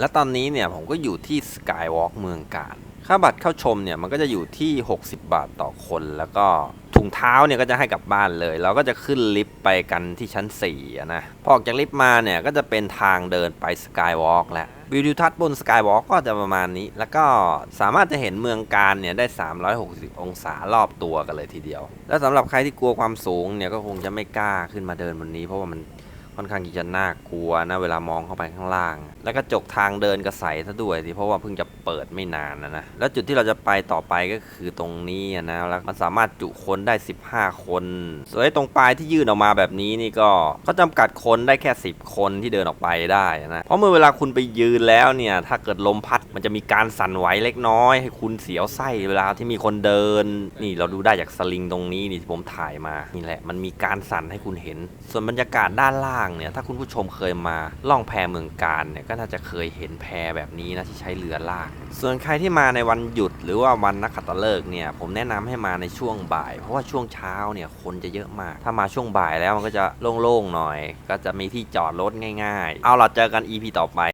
และตอนนี้เนี่ยผมก็อยู่ที่สกายวอล์กเมืองการค่าบัตรเข้าชมเนี่ยมันก็จะอยู่ที่ 60 บาทต่อคน แล้วก็ถุงเท้าเนี่ยก็จะให้กลับบ้านเลย เราก็จะขึ้นลิฟต์ไปกันที่ชั้น4นะพอออกจากลิฟต์มาเนี่ยก็จะเป็นทางเดินไปสกายวอล์กแล้ววิวทิวทัศน์บนสกายวอล์กก็จะประมาณนี้ แล้วก็สามารถจะเห็นเมืองการเนี่ยได้ 360 องศารอบตัวกันเลยทีเดียว แล้วสำหรับใครที่กลัวความสูงเนี่ยก็คงจะไม่กล้าขึ้นมาเดินบนนี้ เพราะว่ามัน ค่อนข้างที่จะน่ากลัวนะเวลามองเข้าไปข้างล่าง แล้วก็จกทางเดินก็ใสซะด้วยสิเพราะว่าเพิ่งจะเปิดไม่นานนะนะ แล้วจุดที่เราจะไปต่อไปก็คือตรงนี้นะแล้วมันสามารถจุคนได้ 15 คนส่วนไอ้ตรงปลายที่ยื่นออกมาแบบนี้นี่ก็เขาจำกัดคนได้แค่ 10 คนที่เดินออกไปได้นะเพราะเมื่อเวลาคุณไปยืนแล้วเนี่ยถ้าเกิดลมพัดมันจะมีการสั่นไหวเล็กน้อย ให้คุณเสียวไส้เวลาที่มีคนเดิน นี่เราดูได้จากสลิงตรงนี้นี่ที่ผมถ่ายมานี่แหละมันมีการสั่นให้คุณเห็น ส่วนบรรยากาศด้านล่างเนี่ยถ้าคุณผู้ชมเคยมาล่องแพเมืองการเนี่ยก็น่าจะเคยเห็นแพแบบนี้นะที่ใช้เรือลากส่วนใครที่มาในวันหยุดหรือว่าวันนักขัตฤกษ์เนี่ยผมแนะนำให้มาในช่วงบ่าย เพราะว่าช่วงเช้าเนี่ยคนจะเยอะมาก ถ้ามาช่วงบ่ายแล้วมันก็จะโล่งๆหน่อย ก็จะมีที่จอดรถง่าย ๆ เอาเราเจอกัน EP ต่อไป